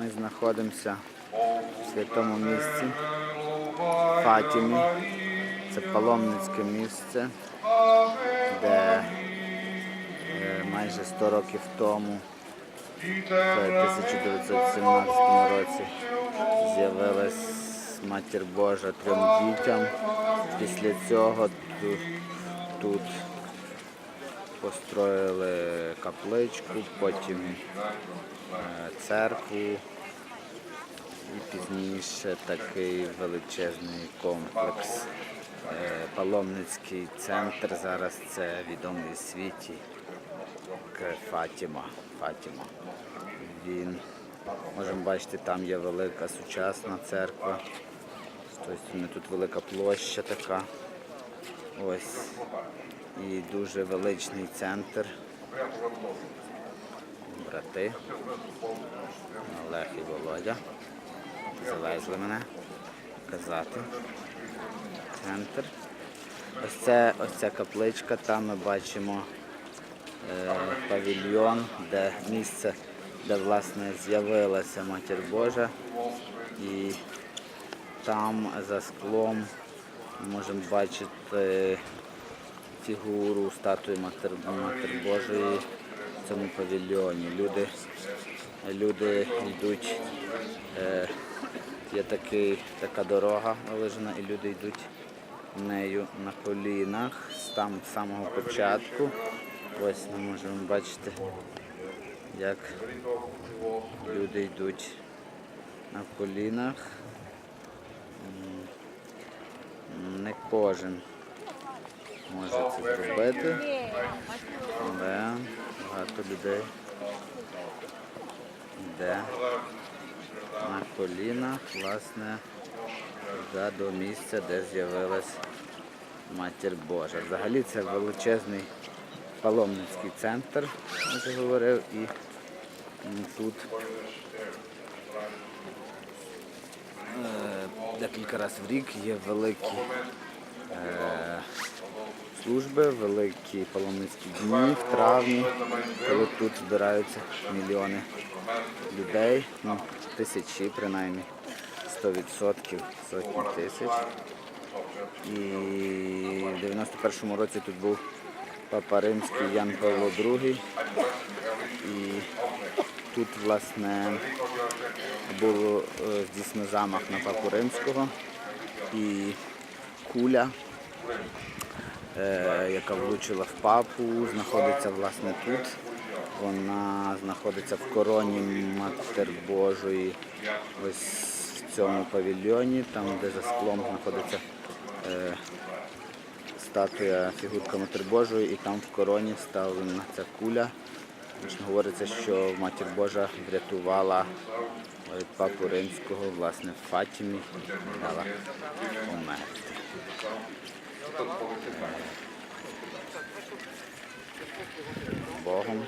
Ми знаходимося в святому місці Фатімі. Це паломницьке місце, де е, майже 100 років тому, в 1917 році, з'явилась Матір Божа трьом дітям. Після цього тут, тут построїли капличку, потім е, церкву і пізніше такий величезний комплекс. Е, Паломницький центр зараз це відомий світі Фатіма. Фатіма. Він, можемо бачити, там є велика сучасна церква. Сторони тут велика площа така. Ось. І дуже величний центр. Брати. Олег і Володя. Завезли мене показати. Центр. Ось це ось ця капличка, там ми бачимо е, павільйон, де місце, де власне з'явилася Матір Божа. І там за склом ми можемо бачити фігуру статуї Матер, Матер Божої в цьому павільйоні. Люди, люди йдуть, е, є такий, така дорога вилежена, і люди йдуть нею на колінах з там з самого початку. Ось ми можемо бачити, як люди йдуть на колінах. Не кожен може це зробити, але багато людей йде на колінах, власне, туди до місця, де з'явилась Матір Божа. Взагалі це величезний паломницький центр, я говорив, і тут е, декілька разів в рік є великі е, служби, великі паломницькі дні в травні, коли тут збираються мільйони людей, ну, тисячі принаймні, 100%, сотні тисяч. І в 91-му році тут був папа римський Ян Павло II. І тут, власне, було е, здійснено замах на папу римського і куля, яка влучила в папу, знаходиться власне тут. Вона знаходиться в короні Матер Божої, ось в цьому павільйоні, там де за склом знаходиться е, статуя фігурка Матер Божої, і там в короні вставлена ця куля. Говориться, що Матір Божа врятувала від папу римського, власне, в Фатімі, дала померти. Borrom.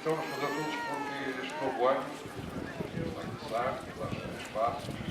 Então, vamos fazer todos porque este novo ano vai começar, vai passos.